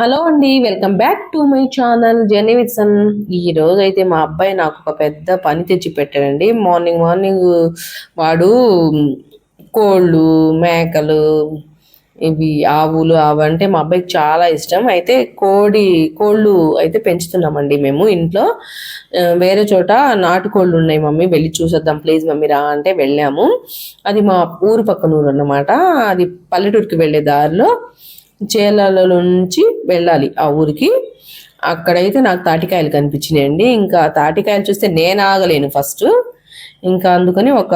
Hello అండి welcome back to my channel journey with son. ఈ రోజు అయితే మా అబ్బాయి నాకు ఒక పెద్ద పని తెచ్చి పెట్టాడండి. మార్నింగ్ మార్నింగ్ వాడు కోళ్ళు మేకలు ఇవి ఆవులు అవంటే మా అబ్బాయికి చాలా ఇష్టం. అయితే కోడి కోళ్ళు అయితే పెంచుతున్నామండి మేము ఇంట్లో. వేరే చోట నాటుకోళ్ళు ఉన్నాయి మమ్మీ వెళ్ళి చూసేద్దాం. ప్లీజ్ మమ్మీ రా అంటే వెళ్ళాము. అది మా ఊరు పక్కన ఊరు అన్నమాట. అది పల్లెటూరుకి వెళ్ళే దారిలో చేలలో నుంచి వెళ్ళాలి ఆ ఊరికి. అక్కడైతే నాకు తాటికాయలు కనిపించినాయండి. ఇంకా తాటికాయలు చూస్తే నేను ఆగలేను ఫస్ట్. ఇంకా అందుకని ఒక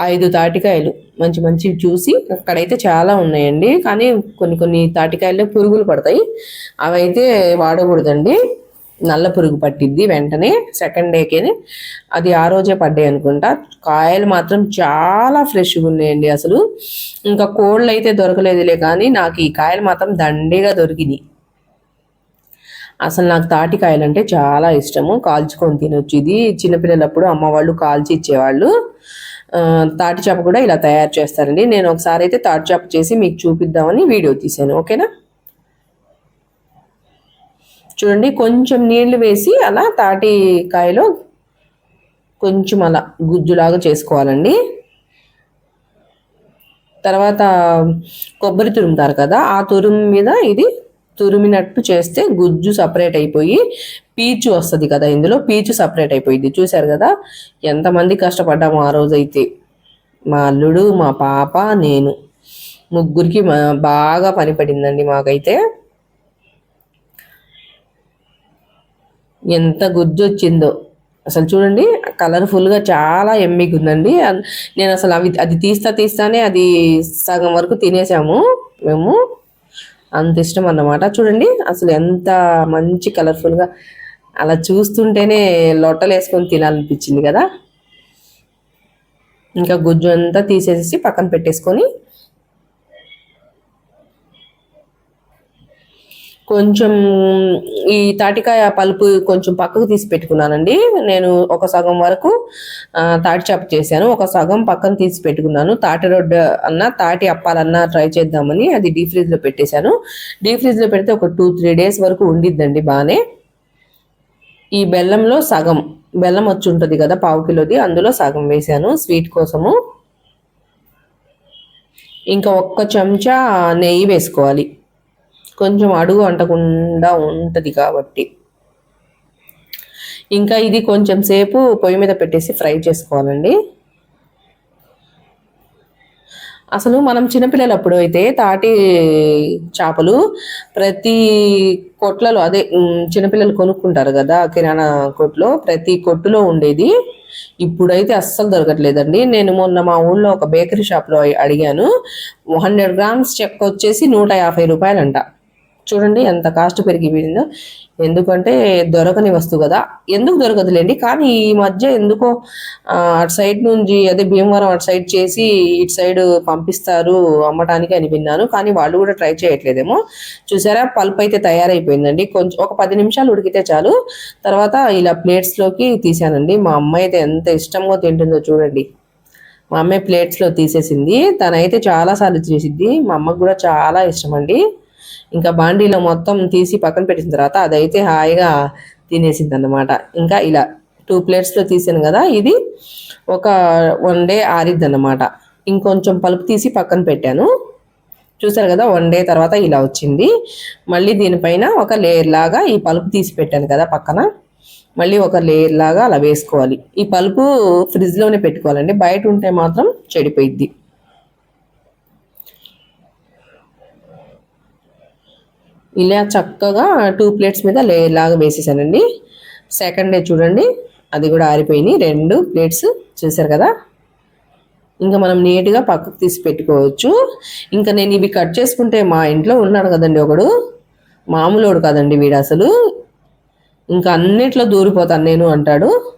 ఐదు తాటికాయలు మంచి మంచి చూసి అక్కడైతే చాలా ఉన్నాయండి. కానీ కొన్ని కొన్ని తాటికాయల్లో పురుగులు పడతాయి. అవైతే వాడకూడదండి. నల్ల పురుగు పట్టిద్ది వెంటనే సెకండ్ డేకే అది ఆ రోజే పడ్డాయి అనుకుంటా. కాయలు మాత్రం చాలా ఫ్రెష్గా ఉన్నాయండి అసలు. ఇంకా కోళ్ళు అయితే దొరకలేదులే కానీ నాకు ఈ కాయలు మాత్రం దండిగా దొరికినాయి. అసలు నాకు తాటికాయలు అంటే చాలా ఇష్టము. కాల్చుకొని తినొచ్చు ఇది. చిన్నపిల్లలప్పుడు అమ్మ వాళ్ళు కాల్చి ఇచ్చేవాళ్ళు. తాటి చేప కూడా ఇలా తయారు చేస్తారండి. నేను ఒకసారి అయితే తాటి చేప చేసి మీకు చూపిద్దామని వీడియో తీశాను. ఓకేనా? చూడండి కొంచెం నీళ్ళు వేసి అలా తాటికాయలో కొంచెం అలా గుజ్జులాగా చేసుకోవాలండి. తర్వాత కొబ్బరి తురుముతారు కదా ఆ తురుము మీద ఇది తురిమినట్టు చేస్తే గుజ్జు సపరేట్ అయిపోయి పీచు వస్తుంది కదా ఇందులో పీచు సపరేట్ అయిపోయింది. చూశారు కదా ఎంతమంది కష్టపడ్డాము ఆ రోజైతే. మా అల్లుడు మా పాప నేను ముగ్గురికి మా- బాగా పని పడిందండి మాకైతే. ఎంత గుజ్జు వచ్చిందో అసలు చూడండి కలర్ఫుల్గా చాలా ఎమ్మిగా ఉందండి నేను అసలు అవి అది తీస్తా తీస్తానే అది సగం వరకు తినేసాము మేము. అంత ఇష్టం అన్నమాట. చూడండి అసలు ఎంత మంచి కలర్ఫుల్గా అలా చూస్తుంటేనే లొట్టలు వేసుకొని తినాలనిపించింది కదా. ఇంకా గుజ్జు అంతా తీసేసి పక్కన పెట్టేసుకొని కొంచెం ఈ తాటికాయ పలుపు కొంచెం పక్కకు తీసి పెట్టుకున్నానండి. నేను ఒక సగం వరకు తాటి చేప చేశాను. ఒక సగం పక్కన తీసి పెట్టుకున్నాను. తాటి రొడ్డు అన్న తాటి అప్పాలన్నా ట్రై చేద్దామని అది డీ ఫ్రిడ్జ్లో పెట్టేశాను. డీ ఫ్రిడ్జ్లో పెడితే ఒక టూ త్రీ డేస్ వరకు ఉండిద్దండి బాగానే. ఈ బెల్లంలో సగం బెల్లం వచ్చి ఉంటుంది కదా పావు కిలోది అందులో సగం వేశాను స్వీట్ కోసము. ఇంకా ఒక్క చెంచా నెయ్యి వేసుకోవాలి. కొంచెం అడుగు అంటకుండా ఉంటుంది కాబట్టి. ఇంకా ఇది కొంచెం సేపు పొయ్యి మీద పెట్టేసి ఫ్రై చేసుకోవాలండి. అసలు మనం చిన్నపిల్లలప్పుడు అయితే తాటి చేపలు ప్రతి కొట్లలో అదే చిన్నపిల్లలు కొనుక్కుంటారు కదా కిరాణా కొట్లో ప్రతి కొట్టులో ఉండేది. ఇప్పుడైతే అస్సలు దొరకట్లేదండి. నేను మొన్న మా ఊళ్ళో ఒక బేకరీ షాప్లో అడిగాను హండ్రెడ్ గ్రామ్స్ చెక్క వచ్చేసి నూట యాభై రూపాయలంట. చూడండి ఎంత కాస్ట్ పెరిగిపోయిందో. ఎందుకంటే దొరకని వస్తువు కదా. ఎందుకు దొరకదులేండి? కానీ ఈ మధ్య ఎందుకో అటు సైడ్ నుంచి అదే భీమవరం అటు సైడ్ చేసి ఇటు సైడ్ పంపిస్తారు అమ్మటానికి అని విన్నాను. కానీ వాళ్ళు కూడా ట్రై చేయట్లేదేమో. చూసారా? పల్ప్ అయితే తయారైపోయిందండి. కొంచెం ఒక పది నిమిషాలు ఉడికితే చాలు. తర్వాత ఇలా ప్లేట్స్లోకి తీసానండి మా అమ్మాయి అయితే ఎంత ఇష్టంగా తింటుందో చూడండి. మా అమ్మాయి ప్లేట్స్లో తీసేసింది. తనైతే చాలా సార్లు చేసిద్ది. మా అమ్మకు కూడా చాలా ఇష్టం అండి ఇంకా బాండీలో మొత్తం తీసి పక్కన పెట్టిన తర్వాత అదైతే హాయిగా తినేసింది అనమాట ఇంకా ఇలా టూ ప్లేట్స్లో తీసాను కదా ఇది ఒక వన్ డే ఆరిద్ది అనమాట ఇంకొంచెం పలుపు తీసి పక్కన పెట్టాను. చూసారు కదా వన్ డే తర్వాత ఇలా వచ్చింది. మళ్ళీ దీనిపైన ఒక లేయర్ లాగా ఈ పలుపు తీసి పెట్టాను కదా పక్కన. మళ్ళీ ఒక లేయర్ లాగా అలా వేసుకోవాలి. ఈ పలుపు ఫ్రిడ్జ్లోనే పెట్టుకోవాలండి బయట ఉంటే మాత్రం చెడిపోయిద్ది. ఇలా చక్కగా టూ ప్లేట్స్ మీద లేయర్ లాగా వేసేసానండి. సెకండ్ డే చూడండి అది కూడా ఆరిపోయినాయి. రెండు ప్లేట్స్ చూసారు కదా? ఇంకా మనం నీట్గా పక్కకు తీసి పెట్టుకోవచ్చు. ఇంకా నేను ఇవి కట్ చేసుకుంటే మా ఇంట్లో ఉన్నాడు కదండి ఒకడు. మామూలోడు కదండి వీడు అసలు. ఇంకా అన్నిట్లో దూరిపోతాను నేను అంటాడు.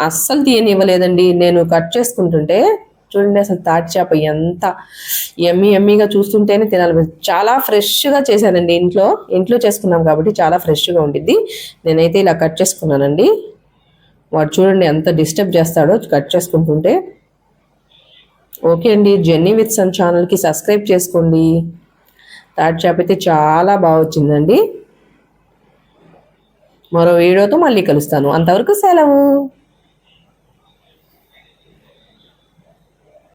అస్సలు తీయనివ్వలేదండి. నేను కట్ చేసుకుంటుంటే చూడండి అసలు తాటి చేప ఎంత ఎమ్మి ఎమ్మిగా చూస్తుంటేనే తినాలి. చాలా ఫ్రెష్గా చేశానండి ఇంట్లో. ఇంట్లో చేసుకున్నాం కాబట్టి చాలా ఫ్రెష్గా ఉండిద్ది. నేనైతే ఇలా కట్ చేసుకున్నానండి. వాడు చూడండి ఎంత డిస్టర్బ్ చేస్తాడో కట్ చేసుకుంటుంటే. ఓకే అండి జెన్నీ విత్ సన్ ఛానల్కి సబ్స్క్రైబ్ చేసుకోండి. తాటి చేప అయితే చాలా బాగా వచ్చిందండి. మరో వీడియోతో మళ్ళీ కలుస్తాను. అంతవరకు సెలవు.